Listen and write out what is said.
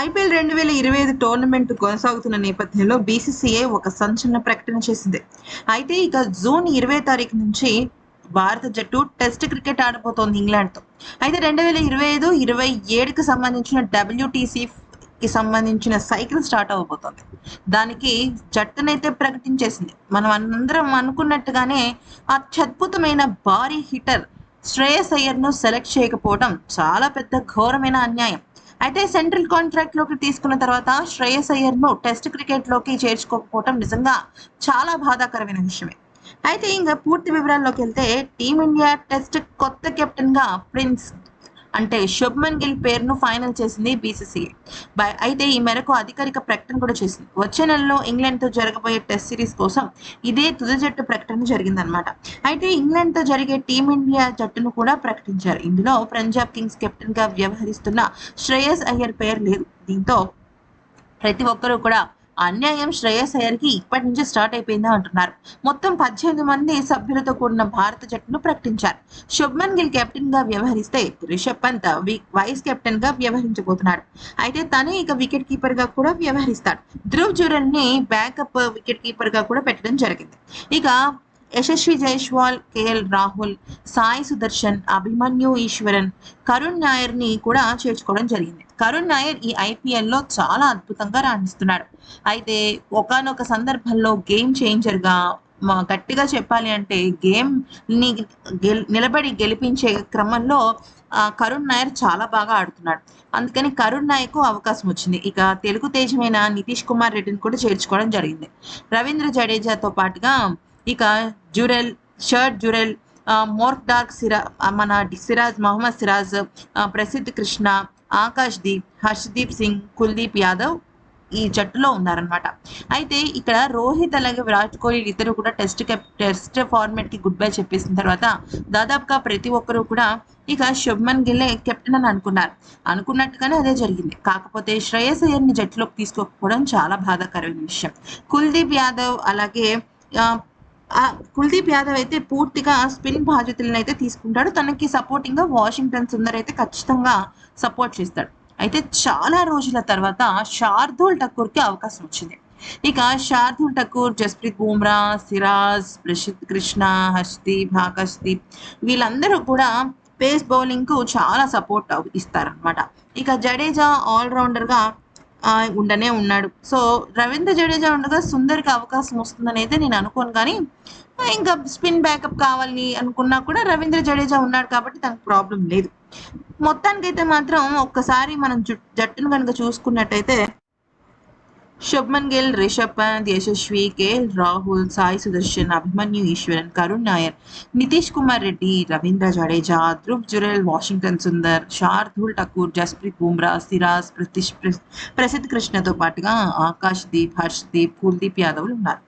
IPL రెండు వేల ఇరవై ఐదు టోర్నమెంట్ కొనసాగుతున్న నేపథ్యంలో బీసీసీఐ ఒక సంచలన ప్రకటన చేసింది. అయితే ఇక జూన్ ఇరవై తారీఖు నుంచి భారత జట్టు టెస్ట్ క్రికెట్ ఆడబోతోంది ఇంగ్లాండ్తో. అయితే రెండు వేల ఇరవై ఐదు ఇరవై ఏడుకి సంబంధించిన డబ్ల్యూటీసీ కి సంబంధించిన సైకిల్ స్టార్ట్ అవ్వబోతోంది దానికి జట్టునైతే ప్రకటించేసింది. మనం అందరం అనుకున్నట్టుగానే అత్యద్భుతమైన భారీ హిటర్ శ్రేయస్ అయ్యర్ను సెలెక్ట్ చేయకపోవడం చాలా పెద్ద ఘోరమైన అన్యాయం. అయితే సెంట్రల్ కాంట్రాక్ట్లోకి తీసుకున్న తర్వాత శ్రేయస్ అయ్యర్ను టెస్ట్ క్రికెట్లోకి చేర్చుకోకపోవటం నిజంగా చాలా బాధాకరమైన విషయమే. అయితే ఇంకా పూర్తి వివరాల్లోకి వెళ్తే టీమిండియా టెస్ట్ కొత్త కెప్టెన్గా ప్రిన్స్ అంటే శుభ్మన్ గిల్ పేరును ఫైనల్ చేసింది బీసీసీఐ బై- అయితే ఈ మేరకు అధికారిక ప్రకటన కూడా చేసింది. వచ్చే నెలలో ఇంగ్లాండ్తో జరగబోయే టెస్ట్ సిరీస్ కోసం ఇదే తుది జట్టు ప్రకటన జరిగిందనమాట అయితే ఇంగ్లాండ్తో జరిగే టీమిండియా జట్టును కూడా ప్రకటించారు. ఇందులో పంజాబ్ కింగ్స్ కెప్టెన్గా వ్యవహరిస్తున్న శ్రేయస్ అయ్యర్ పేరు లేదు. దీంతో ప్రతి ఒక్కరూ కూడా అన్యాయం శ్రేయస్ అయ్యర్కి ఇప్పటి నుంచి స్టార్ట్ అయిపోయిందా అంటున్నారు. మొత్తం పద్దెనిమిది మంది సభ్యులతో కూడిన భారత జట్టును ప్రకటించారు. శుభ్మన్ గిల్ కెప్టెన్గా వ్యవహరిస్తే రిషబ్ పంత్ వైస్ కెప్టెన్గా వ్యవహరించబోతున్నాడు. అయితే తనే ఇక వికెట్ కీపర్గా కూడా వ్యవహరిస్తాడు. ధ్రువ్ జురన్ని బ్యాకప్ వికెట్ కీపర్గా కూడా పెట్టడం జరిగింది. ఇక యశస్వి జైస్వాల్ కేఎల్ రాహుల్ సాయి సుదర్శన్ అభిమన్యు ఈశ్వరన్ కరుణ్ నాయర్ని కూడా చేర్చుకోవడం జరిగింది. కరుణ్ నాయర్ ఈ ఐపీఎల్లో చాలా అద్భుతంగా రాణిస్తున్నాడు. అయితే ఒకానొక సందర్భంలో గేమ్ చేంజర్గా గట్టిగా చెప్పాలి అంటే గేమ్ని గెల్- నిలబడి గెలిపించే క్రమంలో ఆ, కరుణ్ నాయర్ చాలా బాగా ఆడుతున్నాడు. అందుకని కరుణ్ నాయక్ అవకాశం వచ్చింది. ఇక తెలుగు తేజమైన నితీష్ కుమార్ రెడ్డిని కూడా చేర్చుకోవడం జరిగింది. రవీంద్ర జడేజాతో పాటుగా ఇక జురెల్ షర్ట్ జురెల్ ఆ, మోర్క్ డార్క్ సిరా మన సిరాజ్ మహమ్మద్ సిరాజ్ ప్రసిద్ధ్ కృష్ణ ఆకాష్ దీప్ హర్షదీప్ సింగ్ కుల్దీప్ యాదవ్ ఈ జట్టులో ఉన్నారనమాట అయితే ఇక్కడ రోహిత్ అలాగే విరాట్ కోహ్లీ ఇద్దరు కూడా టెస్ట్ కెప్ టెస్ట్ ఫార్మాట్కి గుడ్ బై చెప్పేసిన తర్వాత దాదాపుగా ప్రతి ఒక్కరూ కూడా ఇక శుభ్మన్ గిల్లే కెప్టెన్ అని అనుకున్నారు. అనుకున్నట్టుగానే అదే జరిగింది. కాకపోతే శ్రేయస్ అయ్యర్ని జట్టులోకి తీసుకోకపోవడం చాలా బాధాకరమైన విషయం. కుల్దీప్ యాదవ్ అలాగే కుల్దీప్ యాదవ్ అయితే పూర్తిగా స్పిన్ బాధ్యతలను అయితే తీసుకుంటాడు. తనకి సపోర్టింగ్గా వాషింగ్టన్ సుందర్ అయితే ఖచ్చితంగా సపోర్ట్ చేస్తాడు. అయితే చాలా రోజుల తర్వాత శార్దూల్ ఠాకూర్కి అవకాశం వచ్చింది. ఇక శార్దూల్ ఠాకూర్ జస్ప్రీత్ బూమ్రా సిరాజ్ ప్రసిద్ కృష్ణ హర్షదీప్ ఆకాశ్దీప్ వీళ్ళందరూ కూడా పేస్ బౌలింగ్కు చాలా సపోర్ట్ ఇస్తారనమాట ఇక జడేజా ఆల్రౌండర్గా ఉండనే ఉన్నాడు. సో రవీంద్ర జడేజా ఉండగా సుందర్కి అవకాశం వస్తుందని అయితే నేను అనుకోను కానీ ఇంకా స్పిన్ బ్యాకప్ కావాలి అనుకున్నా కూడా రవీంద్ర జడేజా ఉన్నాడు కాబట్టి తనకు ప్రాబ్లం లేదు. మొత్తానికైతే మాత్రం ఒక్కసారి మనం జట్టును కనుక చూసుకున్నట్టయితే శుభ్మన్ గిల్ రిషబ్ పంత్ యశస్వి కేఎల్ రాహుల్ సాయి సుదర్శన్ అభిమన్యు ఈశ్వరన్ కరుణ్ నాయర్ నితీష్ కుమార్ రెడ్డి రవీంద్ర జడేజా ధ్రువ్ జురెల్ వాషింగ్టన్ సుందర్ శార్దుల్ ఠకూర్ జస్ప్రీత్ బుమ్రా సిరాజ్ ప్రతిష్ ప్రసిద్ధ్ కృష్ణతో పాటుగా ఆకాష్ దీప్ హర్ష్ దీప్ కుల్దీప్ యాదవ్లు ఉన్నారు.